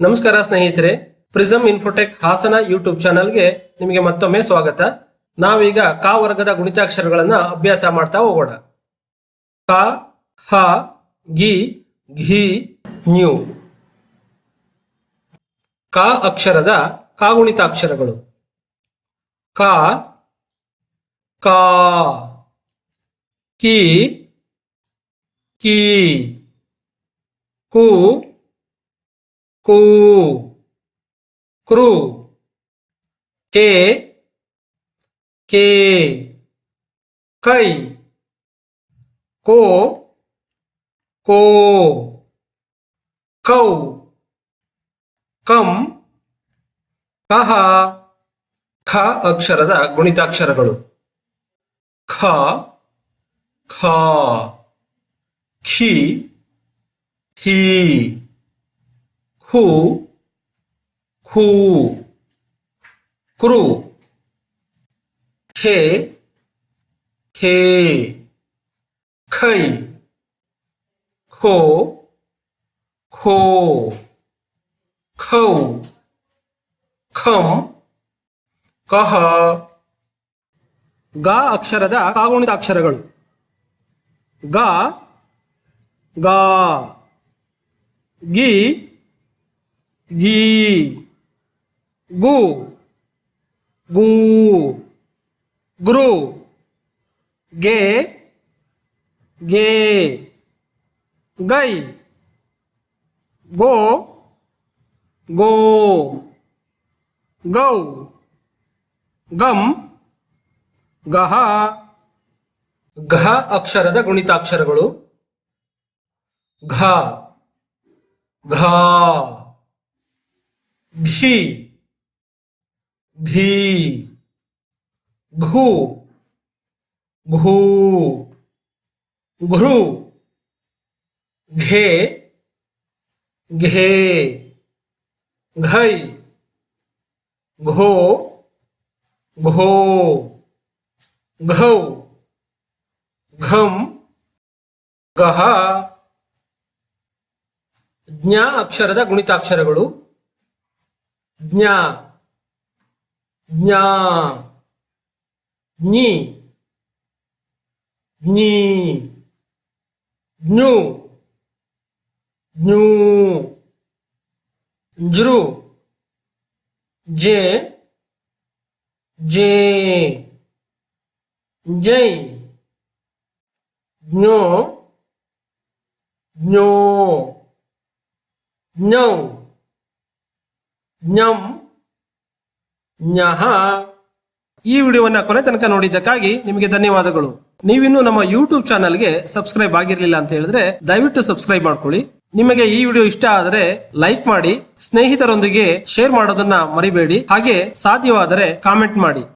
ನಮಸ್ಕಾರ ಸ್ನೇಹಿತರೆ prism Infotech Hassan YouTube ಚಾನಲ್ಗೆ ನಿಮಗೆ ಮತ್ತೊಮ್ಮೆ ಸ್ವಾಗತ. ನಾವೀಗ ಕ ವರ್ಗದ ಗುಣಿತಾಕ್ಷರಗಳನ್ನ ಅಭ್ಯಾಸ ಮಾಡ್ತಾ ಹೋಗೋಣ. ಕ, ಹ, ಗಿ, ಘಿ, ನ್ಯೂ. ಕ ಅಕ್ಷರದ ಕಾಗುಣಿತಾಕ್ಷರಗಳು ಕ, ಕಾ, ಕಿ ಕಿ, ಕು ಕು ಕ್ರು ಕೆ ಕೆ ಕೈ ಕೋ ಕೋ ಕೌ ಕಂ ಕಹ ಖ ಅಕ್ಷರದ ಗುಣಿತಾಕ್ಷರಗಳು ಖ ಖ ಖಿ ಹಿ ಖು ಖೂ ಕ್ರು ಖೇ ಖೇ ಖೈ ಖೋ ಖೋ ಖೌ ಖಂ ಕಹ ಗ ಅಕ್ಷರದ ಕಾಗುಣಿತ ಅಕ್ಷರಗಳು ಗ ಗ ಗಿ ಗಿ ಗು ಗು, ಗುರು, ಗೆ ಗೆ, ಗೈ, ಗೋ ಗೋ, ಗೌ, ಗಂ, ಗಹ. ಘ ಅಕ್ಷರದ ಗುಣಿತಾಕ್ಷರಗಳು. ಘ. ಘ. ಘಿ ಘಿ ಘು ಘೂ ಘೃ ಘೇ ಘೇ ಘೈ ಘೋ ಘೋ ಘೌ ಘಂ ಗಹ ಜ್ಞ ಅಕ್ಷರದ ಗುಣಿತಾಕ್ಷರಗಳು дня, дня, дні, дні, дню, дню, джру, дже, дже, день, дню, дню, дню. ಜ್ಞಂ, ಜ್ಞಃ. ಈ ವಿಡಿಯೋವನ್ನ ಕೊನೆ ತನಕ ನೋಡಿದ್ದಕ್ಕಾಗಿ ನಿಮಗೆ ಧನ್ಯವಾದಗಳು. ನೀವಿನ್ನೂ ನಮ್ಮ ಯೂಟ್ಯೂಬ್ ಚಾನಲ್ಗೆ ಸಬ್ಸ್ಕ್ರೈಬ್ ಆಗಿರಲಿಲ್ಲ ಅಂತ ಹೇಳಿದ್ರೆ ದಯವಿಟ್ಟು ಸಬ್ಸ್ಕ್ರೈಬ್ ಮಾಡ್ಕೊಳ್ಳಿ. ನಿಮಗೆ ಈ ವಿಡಿಯೋ ಇಷ್ಟ ಆದರೆ ಲೈಕ್ ಮಾಡಿ, ಸ್ನೇಹಿತರೊಂದಿಗೆ ಶೇರ್ ಮಾಡೋದನ್ನ ಮರಿಬೇಡಿ. ಹಾಗೆ ಸಾಧ್ಯವಾದರೆ ಕಾಮೆಂಟ್ ಮಾಡಿ.